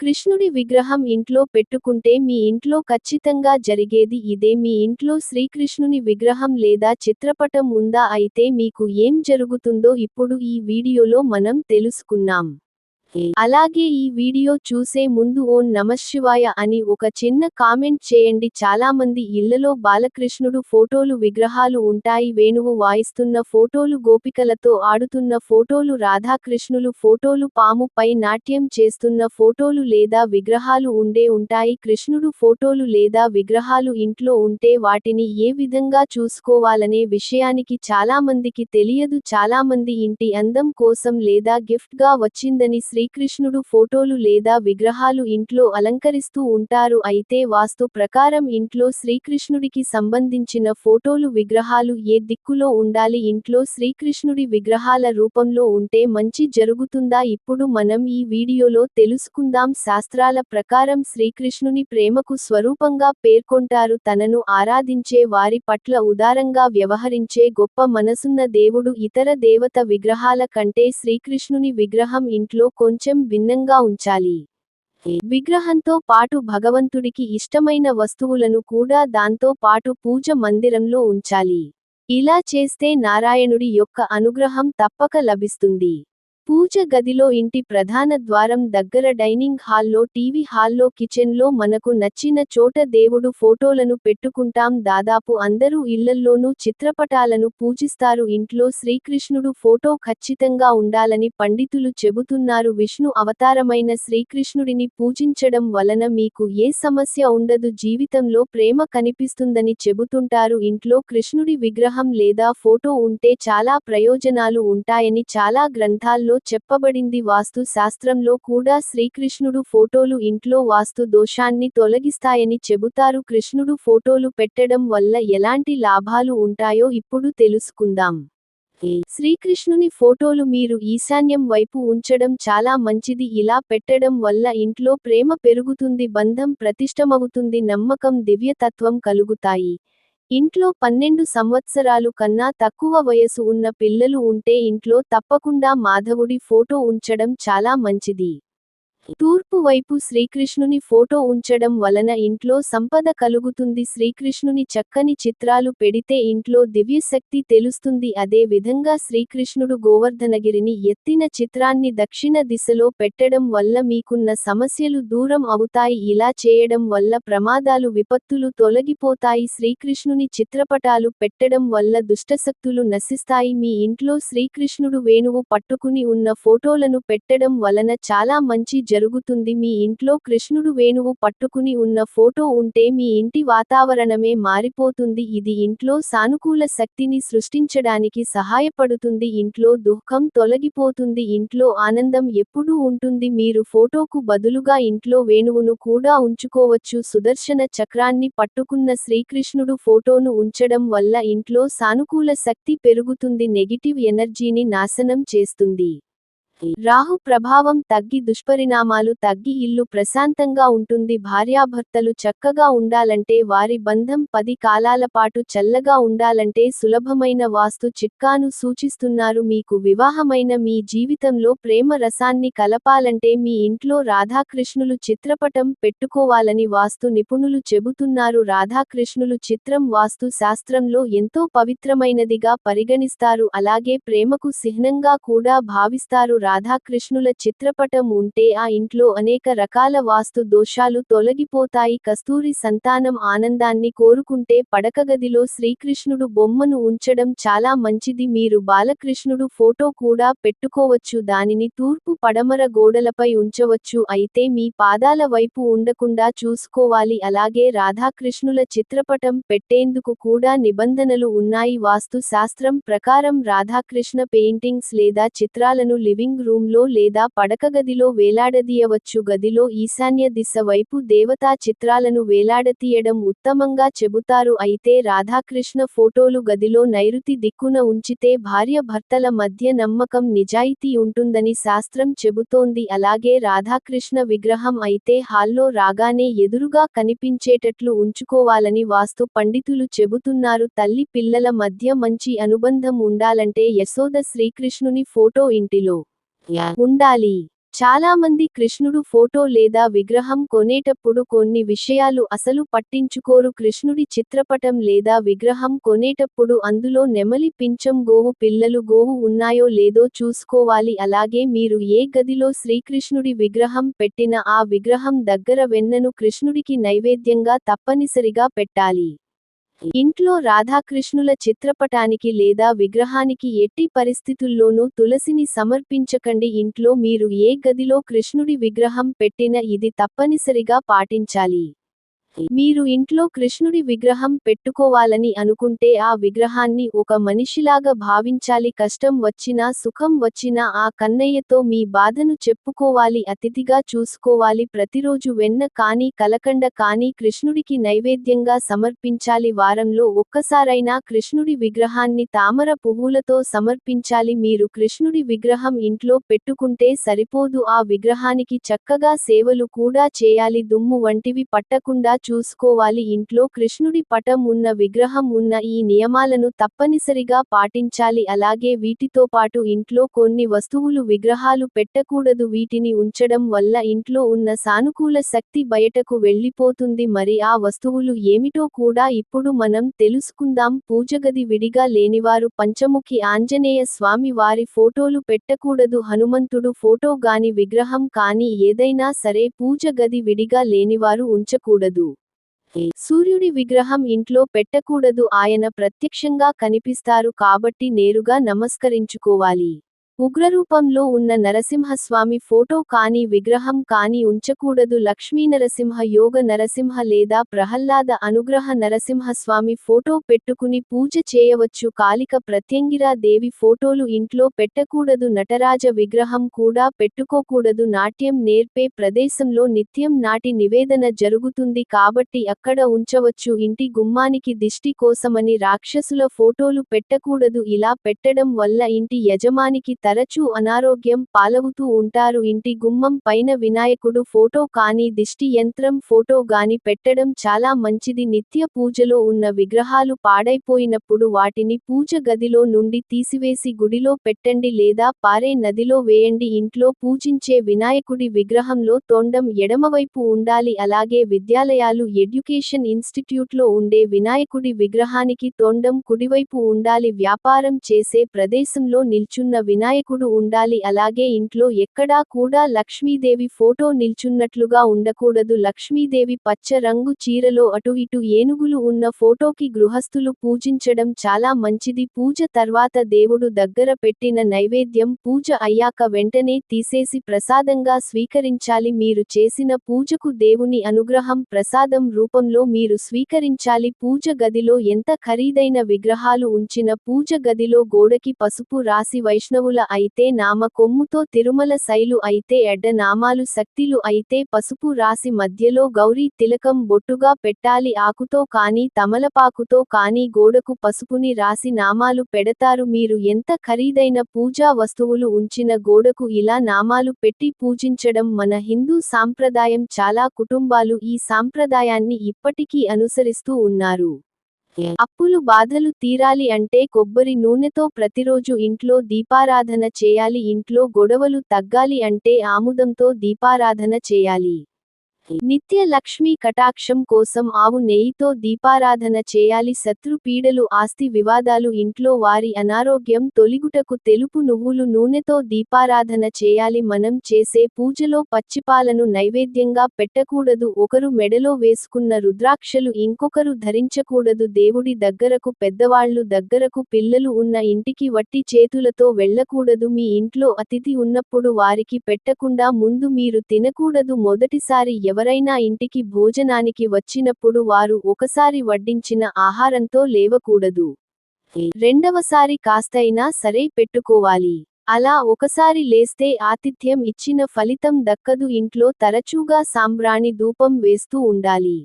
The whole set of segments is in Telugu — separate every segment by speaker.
Speaker 1: కృష్ణుడి విగ్రహం ఇంట్లో పెట్టుకుంటే మీ ఇంట్లో ఖచ్చితంగా జరిగేది ఇదే. మీ ఇంట్లో శ్రీకృష్ణుని విగ్రహం లేదా చిత్రపటం ఉందా? అయితే మీకు ఏం జరుగుతుందో ఇప్పుడు ఈ వీడియోలో మనం తెలుసుకున్నాం. అలాగే ఈ వీడియో చూసే ముందు ఓం నమశివాయ అని ఒక చిన్న కామెంట్ చేయండి. చాలామంది ఇళ్ళలో బాలకృష్ణుడు ఫోటోలు విగ్రహాలు ఉంటాయి. వేణువు వాయిస్తున్న ఫోటోలు గోపికలతో ఆడుతున్న ఫోటోలు రాధాకృష్ణులు ఫోటోలు పాము పై నాట్యం చేస్తున్న ఫోటోలు లేదా విగ్రహాలు ఉండే ఉంటాయి. కృష్ణుడు ఫోటోలు లేదా విగ్రహాలు ఇంట్లో ఉంటే వాటిని ఏ విధంగా చూసుకోవాలనే విషయానికి చాలామందికి తెలియదు. చాలామంది ఇంటి అందం కోసం లేదా గిఫ్ట్గా వచ్చిందని శ్రీకృష్ణుడు ఫోటోలు లేదా విగ్రహాలు ఇంట్లో అలంకరిస్తూ ఉంటారు అయితే వాస్తు ప్రకారం ఇంట్లో శ్రీకృష్ణుడికి సంబంధించిన ఫోటోలు విగ్రహాలు ఏ దిక్కులో ఉండాలి? ఇంట్లో శ్రీకృష్ణుడి విగ్రహాల రూపంలో ఉంటే మంచి జరుగుతుందా? ఇప్పుడు మనం ఈ వీడియోలో తెలుసుకుందాం. శాస్త్రాల ప్రకారం శ్రీకృష్ణుని ప్రేమకు స్వరూపంగా పేర్కొంటారు. తనను ఆరాధించే వారి పట్ల ఉదారంగా వ్యవహరించే గొప్ప మనసున్న దేవుడు ఇతర దేవత విగ్రహాల కంటే శ్రీకృష్ణుని విగ్రహం ఇంట్లో కొంచెం భిన్నంగా ఉంచాలి. విగ్రహంతో పాటు భగవంతుడికి ఇష్టమైన వస్తువులను కూడా దాంతో పాటు పూజ మందిరంలో ఉంచాలి. ఇలా చేస్తే నారాయణుడి యొక్క అనుగ్రహం తప్పక లభిస్తుంది. పూజ గదిలో ఇంటి ప్రధాన ద్వారం దగ్గర డైనింగ్ హాల్లో టీవీ హాల్లో కిచెన్లో మనకు నచ్చిన చోట దేవుడు ఫోటోలను పెట్టుకుంటాం. దాదాపు అందరూ ఇళ్ళల్లోనూ చిత్రపటాలను పూజిస్తారు. ఇంట్లో శ్రీకృష్ణుడు ఫోటో ఖచ్చితంగా ఉండాలని పండితులు చెబుతున్నారు. విష్ణు అవతారమైన శ్రీకృష్ణుడిని పూజించడం వలన మీకు ఏ సమస్య ఉండదు. జీవితంలో ప్రేమ కనిపిస్తుందని చెబుతుంటారు. ఇంట్లో కృష్ణుడి విగ్రహం లేదా ఫోటో ఉంటే చాలా ప్రయోజనాలు ఉంటాయని చాలా గ్రంథాల్లో చెప్పబడింది. వాస్తు శాస్త్రంలో కూడా శ్రీకృష్ణుడు ఫోటోలు ఇంట్లో వాస్తు దోషాన్ని తొలగిస్తాయని చెబుతారు. కృష్ణుడు ఫోటోలు పెట్టడం వల్ల ఎలాంటి లాభాలు ఉంటాయో ఇప్పుడు తెలుసుకుందాం. శ్రీకృష్ణుని ఫోటోలు మీరు ఈశాన్యం వైపు ఉంచడం చాలా మంచిది. ఇలా పెట్టడం వల్ల ఇంట్లో ప్రేమ పెరుగుతుంది బంధం ప్రతిష్టమవుతుంది నమ్మకం దివ్యతత్వం కలుగుతాయి. ఇంట్లో పన్నెండు సంవత్సరాలు కన్నా తక్కువ వయసు ఉన్న పిల్లలు ఉంటే ఇంట్లో తప్పకుండా మాధవుడి ఫోటో ఉంచడం చాలా మంచిది. తూర్పు వైపు శ్రీకృష్ణుని ఫోటో ఉంచడం వలన ఇంట్లో సంపద కలుగుతుంది. శ్రీకృష్ణుని చక్కని చిత్రాలు పెడితే ఇంట్లో దివ్యశక్తి తెలుస్తుంది. అదే విధంగా శ్రీకృష్ణుడు గోవర్ధనగిరిని ఎత్తిన చిత్రాన్ని దక్షిణ దిశలో పెట్టడం వల్ల మీకున్న సమస్యలు దూరం అవుతాయి. ఇలా చేయడం వల్ల ప్రమాదాలు విపత్తులు తొలగిపోతాయి. శ్రీకృష్ణుని చిత్రపటాలు పెట్టడం వల్ల దుష్టశక్తులు నశిస్తాయి. మీ ఇంట్లో శ్రీకృష్ణుడు వేణువు పట్టుకుని ఉన్న ఫోటోలను పెట్టడం వలన చాలా మంచి జరుగుతుంది. మీ ఇంట్లో కృష్ణుడు వేణువు పట్టుకుని ఉన్న ఫోటో ఉంటే మీ ఇంటి వాతావరణమే మారిపోతుంది. ఇది ఇంట్లో సానుకూల శక్తిని సృష్టించడానికి సహాయపడుతుంది. ఇంట్లో దుఃఖం తొలగిపోతుంది. ఇంట్లో ఆనందం ఎప్పుడూ ఉంటుంది. మీరు ఫోటోకు బదులుగా ఇంట్లో వేణువును కూడా ఉంచుకోవచ్చు. సుదర్శన చక్రాన్ని పట్టుకున్న శ్రీకృష్ణుడు ఫోటోను ఉంచడం వల్ల ఇంట్లో సానుకూల శక్తి పెరుగుతుంది. నెగిటివ్ ఎనర్జీని నాశనం చేస్తుంది. రాహు ప్రభావం తగ్గి దుష్పరిణామాలు తగ్గి ఇల్లు ప్రశాంతంగా ఉంటుంది. భార్యాభర్తలు చక్కగా ఉండాలంటే వారి బంధం పది కాలాల పాటు చల్లగా ఉండాలంటే సులభమైన వాస్తు చిట్కాను సూచిస్తున్నారు. మీకు వివాహమైన మీ జీవితంలో ప్రేమ రసాన్ని కలపాలంటే మీ ఇంట్లో రాధాకృష్ణులు చిత్రపటం పెట్టుకోవాలని వాస్తు నిపుణులు చెబుతున్నారు. రాధాకృష్ణులు చిత్రం వాస్తు శాస్త్రంలో ఎంతో పవిత్రమైనదిగా పరిగణిస్తారు. అలాగే ప్రేమకు చిహ్నంగా కూడా భావిస్తారు. రాధాకృష్ణుల చిత్రపటం ఉంటే ఆ ఇంట్లో అనేక రకాల వాస్తు దోషాలు తొలగిపోతాయి. కస్తూరి సంతానం ఆనందాన్ని కోరుకుంటే పడకగదిలో శ్రీకృష్ణుడు బొమ్మను ఉంచడం చాలా మంచిది. మీరు బాలకృష్ణుడు ఫోటో కూడా పెట్టుకోవచ్చు. దానిని తూర్పు పడమర గోడలపై ఉంచవచ్చు. అయితే మీ పాదాల వైపు ఉండకుండా చూసుకోవాలి. అలాగే రాధాకృష్ణుల చిత్రపటం పెట్టేందుకు కూడా నిబంధనలు ఉన్నాయి. వాస్తు శాస్త్రం ప్రకారం రాధాకృష్ణ పెయింటింగ్స్ లేదా చిత్రాలను లివింగ్ రూమ్ రూమ్లో లేదా పడకగదిలో వేలాడదీయవచ్చు. గదిలో ఈశాన్య దిశ వైపు దేవతా చిత్రాలను వేలాడతీయడం ఉత్తమంగా చెబుతారు. అయితే రాధాకృష్ణ ఫోటోలు గదిలో నైరుతి దిక్కున ఉంచితే భార్య భర్తల మధ్య నమ్మకం నిజాయితీ ఉంటుందని శాస్త్రం చెబుతోంది. అలాగే రాధాకృష్ణ విగ్రహం అయితే హాల్లో రాగానే ఎదురుగా కనిపించేటట్లు ఉంచుకోవాలని వాస్తు పండితులు చెబుతున్నారు. తల్లి పిల్లల మధ్య మంచి అనుబంధం ఉండాలంటే యశోద శ్రీకృష్ణుని ఫోటో ఇంటిలో ఉండాలి. చాలామంది కృష్ణుడు ఫోటో లేదా విగ్రహం కొనేటప్పుడు కొన్ని విషయాలు అసలు పట్టించుకోరు. కృష్ణుడి చిత్రపటం లేదా విగ్రహం కొనేటప్పుడు అందులో నెమలి పించం గోవు పిల్లలు గోవు ఉన్నాయో లేదో చూసుకోవాలి. అలాగే మీరు ఏ గదిలో శ్రీకృష్ణుడి విగ్రహం పెట్టిన ఆ విగ్రహం దగ్గర వెన్నను కృష్ణుడికి నైవేద్యంగా తప్పనిసరిగా పెట్టాలి. ఇంట్లో రాధాకృష్ణుల చిత్రపటానికి లేదా విగ్రహానికి ఎట్టి పరిస్థితుల్లోనూ తులసిని సమర్పించకండి. ఇంట్లో మీరు ఏ గదిలో కృష్ణుడి విగ్రహం పెట్టిన ఇది తప్పనిసరిగా పాటించాలి. మీరు ఇంట్లో కృష్ణుడి విగ్రహం పెట్టుకోవాలని అనుకుంటే ఆ విగ్రహాన్ని ఒక మనిషిలాగా భావించాలి. కష్టం వచ్చినా సుఖం వచ్చినా ఆ కన్నయ్యతో మీ బాధను చెప్పుకోవాలి అతిథిగా చూసుకోవాలి. ప్రతిరోజు వెన్న కానీ కలకండ కానీ కృష్ణుడికి నైవేద్యంగా సమర్పించాలి. వారంలో ఒక్కసారైనా కృష్ణుడి విగ్రహాన్ని తామర పువ్వులతో సమర్పించాలి. మీరు కృష్ణుడి విగ్రహం ఇంట్లో పెట్టుకుంటే సరిపోదు. ఆ విగ్రహానికి చక్కగా సేవలు కూడా చేయాలి. దుమ్ము వంటివి పట్టకుండా చూసుకోవాలి. ఇంట్లో కృష్ణుడి పటం ఉన్న విగ్రహం ఉన్న ఈ నియమాలను తప్పనిసరిగా పాటించాలి. అలాగే వీటితో పాటు ఇంట్లో కొన్ని వస్తువులు విగ్రహాలు పెట్టకూడదు. వీటిని ఉంచడం వల్ల ఇంట్లో ఉన్న సానుకూల శక్తి బయటకు వెళ్ళిపోతుంది. మరి ఆ వస్తువులు ఏమిటో కూడా ఇప్పుడు మనం తెలుసుకుందాం. పూజగది విడిగా లేనివారు పంచముఖి ఆంజనేయ స్వామి వారి ఫోటోలు పెట్టకూడదు. హనుమంతుడు ఫోటో గాని విగ్రహం కానీ ఏదైనా సరే పూజ గది విడిగా లేనివారు ఉంచకూడదు. సూర్యుడి విగ్రహం ఇంట్లో పెట్టకూడదు. ఆయన ప్రత్యక్షంగా కనిపిస్తారు కాబట్టి నేరుగా నమస్కరించుకోవాలి. ఉగ్రరూపంలో ఉన్న నరసింహస్వామి ఫోటో కాని విగ్రహం కాని ఉంచకూడదు. లక్ష్మీనరసింహ యోగ నరసింహ లేదా ప్రహ్లాద అనుగ్రహ నరసింహస్వామి ఫోటో పెట్టుకుని పూజ చేయవచ్చు. కాలిక ప్రత్యంగిరా దేవి ఫోటోలు ఇంట్లో పెట్టకూడదు. నటరాజ విగ్రహం కూడా పెట్టుకోకూడదు. నాట్యం నేర్పే ప్రదేశంలో నిత్యం నాటి నివేదన జరుగుతుంది కాబట్టి అక్కడ ఉంచవచ్చు. ఇంటి గుమ్మానికి దిష్టి కోసమని రాక్షసుల ఫోటోలు పెట్టకూడదు. ఇలా పెట్టడం వల్ల ఇంటి యజమానికి తరచూ అనారోగ్యం పాలవుతూ ఉంటారు. ఇంటి గుమ్మం పైన వినాయకుడు ఫోటో కానీ దిష్టి యంత్రం ఫోటో గాని పెట్టడం చాలా మంచిది. నిత్య పూజలో ఉన్న విగ్రహాలు పాడైపోయినప్పుడు వాటిని పూజ గదిలో నుండి తీసివేసి గుడిలో పెట్టండి లేదా పారే నదిలో వేయండి. ఇంట్లో పూజించే వినాయకుడి విగ్రహంలో తొండం ఎడమవైపు ఉండాలి. అలాగే విద్యాలయాలు ఎడ్యుకేషన్ ఇన్స్టిట్యూట్లో ఉండే వినాయకుడి విగ్రహానికి తొండం కుడివైపు ఉండాలి. వ్యాపారం చేసే ప్రదేశంలో నిల్చున్న వినాయకుడు ఉండాలి. అలాగే ఇంట్లో ఎక్కడా కూడా లక్ష్మీదేవి ఫోటో నిల్చున్నట్లుగా ఉండకూడదు. లక్ష్మీదేవి పచ్చ రంగు చీరలో అటు ఇటు ఏనుగులు ఉన్న ఫోటోకి గృహస్థులు పూజించడం చాలా మంచిది. పూజ తర్వాత దేవుడు దగ్గర పెట్టిన నైవేద్యం పూజ అయ్యాక వెంటనే తీసేసి ప్రసాదంగా స్వీకరించాలి. మీరు చేసిన పూజకు దేవుని అనుగ్రహం ప్రసాదం రూపంలో మీరు స్వీకరించాలి. పూజ గదిలో ఎంత ఖరీదైన విగ్రహాలు ఉంచిన పూజ గదిలో గోడకి పసుపు రాసి వైష్ణవుల అయితే నామ కొమ్ముతో తిరుమల శైలు అయితే ఎడ్డ నామాలు శక్తిలు అయితే పసుపు రాసి మధ్యలో గౌరీ తిలకం బొట్టుగా పెట్టాలి ఆకుతో కానీ తమలపాకుతో కానీ గోడకు పసుపుని రాసి నామాలు పెడతారు. మీరు ఎంత ఖరీదైన పూజా వస్తువులు ఉంచిన గోడకు ఇలా నామాలు పెట్టి పూజించడం మన హిందూ సాంప్రదాయం. చాలా కుటుంబాలు ఈ సాంప్రదాయాన్ని ఇప్పటికీ అనుసరిస్తూ ఉన్నారు. అప్పులు బాధలు తీరాలి అంటే కొబ్బరి నూనెతో ప్రతిరోజు ఇంట్లో దీపారాధన చేయాలి. ఇంట్లో గొడవలు తగ్గాలి అంటే ఆముదంతో దీపారాధన చేయాలి. నిత్య లక్ష్మీ కటాక్షం కోసం ఆవు నెయ్యితో దీపారాధన చేయాలి. శత్రు పీడలు ఆస్తి వివాదాలు ఇంట్లో వారి అనారోగ్యం తొలిగుటకు తెలుపు నువ్వులు నూనెతో దీపారాధన చేయాలి. మనం చేసే పూజలో పచ్చిపాలను నైవేద్యంగా పెట్టకూడదు. ఒకరు మెడలో వేసుకున్న రుద్రాక్షలు ఇంకొకరు ధరించకూడదు. దేవుడి దగ్గరకు పెద్దవాళ్ళు దగ్గరకు పిల్లలు ఉన్న ఇంటికి వట్టి చేతులతో వెళ్ళకూడదు. మీ ఇంట్లో అతిథి ఉన్నప్పుడు వారికి పెట్టకుండా ముందు మీరు తినకూడదు. మొదటిసారి ఎవరైనా ఇంటికి భోజనానికి వచ్చినప్పుడు వారు ఒకసారి వడ్డించిన ఆహారంతో లేవకూడదు. రెండవసారి కాస్తైనా సరే పెట్టుకోవాలి. అలా ఒకసారి లేస్తే ఆతిథ్యం ఇచ్చిన ఫలితం దక్కదు. ఇంట్లో తరచుగా సాంబ్రాణి ధూపం వేస్తూ ఉండాలి.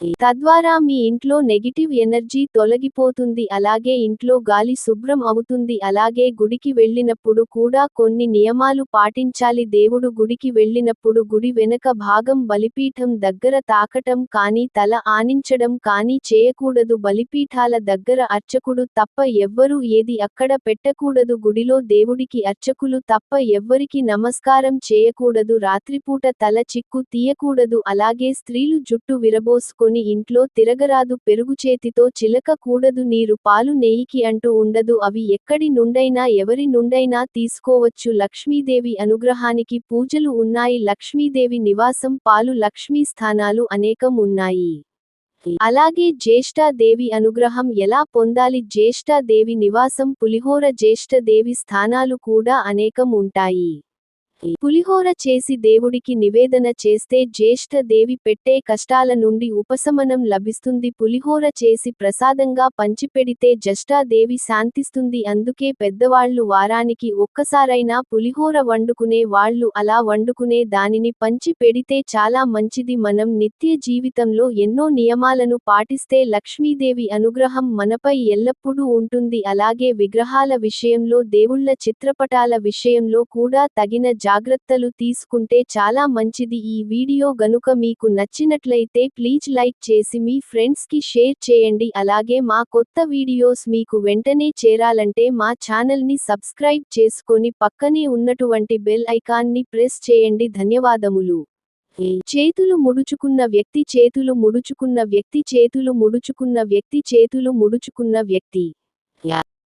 Speaker 1: తద్వారా మీ ఇంట్లో నెగిటివ్ ఎనర్జీ తొలగిపోతుంది. అలాగే ఇంట్లో గాలి శుభ్రం అవుతుంది. అలాగే గుడికి వెళ్ళినప్పుడు కూడా కొన్ని నియమాలు పాటించాలి. దేవుడు గుడికి వెళ్ళినప్పుడు గుడి వెనక భాగం బలిపీఠం దగ్గర తాకటం కానీ తల ఆనించడం కానీ చేయకూడదు. బలిపీఠాల దగ్గర అర్చకుడు తప్ప ఎవ్వరూ ఏది అక్కడ పెట్టకూడదు. గుడిలో దేవుడికి అర్చకులు తప్ప ఎవ్వరికి నమస్కారం చేయకూడదు. రాత్రిపూట తల చిక్కు తీయకూడదు. అలాగే స్త్రీలు జుట్టు విరబోసుకొని ఇంట్లో తిరగరాదు పెరుగు చేతితో చిలక కూడదు నీరు పాలు నెయ్యికి అంటూ ఉండదు అవి ఎక్కడి నుండైనా ఎవరి నుండైనా తీసుకోవచ్చు. లక్ష్మీదేవి అనుగ్రహానికి పూజలు ఉన్నాయి. లక్ష్మీదేవి నివాసం పాలు లక్ష్మీ స్థానాలు అనేకం ఉన్నాయి. అలాగే జ్యేష్ఠాదేవి అనుగ్రహం ఎలా పొందాలి? జ్యేష్ఠాదేవి నివాసం పులిహోర జ్యేష్ఠదేవి స్థానాలు కూడా అనేకం ఉంటాయి. పులిహోర చేసి దేవుడికి నివేదన చేస్తే జ్యేష్ఠ దేవి పెట్టే కష్టాల నుండి ఉపశమనం లభిస్తుంది. పులిహోర చేసి ప్రసాదంగా పంచిపెడితే దేవి శాంతిస్తుంది. అందుకే పెద్దవాళ్ళు వారానికి ఒక్కసారైనా పులిహోర వండుకునే వాళ్ళు అలా వండుకునే దానిని పంచి పెడితే చాలా మంచిది. మనం నిత్య జీవితంలో ఎన్నో నియమాలను పాటిస్తే లక్ష్మీదేవి అనుగ్రహం మనపై ఎల్లప్పుడూ ఉంటుంది. అలాగే విగ్రహాల విషయంలో దేవుళ్ళ చిత్రపటాల విషయంలో కూడా తగిన జాగ్రత్తలు తీసుకుంటే చాలా మంచిది. ఈ వీడియో గనుక మీకు నచ్చినట్లయితే ప్లీజ్ లైక్ చేసి మీ ఫ్రెండ్స్కి షేర్ చేయండి. అలాగే మా కొత్త వీడియోస్ మీకు వెంటనే చేరాలంటే మా ఛానల్ని సబ్స్క్రైబ్ చేసుకొని పక్కనే ఉన్నటువంటి బెల్ ఐకాన్ని ప్రెస్ చేయండి. ధన్యవాదములు. చేతులు ముడుచుకున్న వ్యక్తి చేతులు ముడుచుకున్న వ్యక్తి చేతులు ముడుచుకున్న వ్యక్తి చేతులు ముడుచుకున్న వ్యక్తి.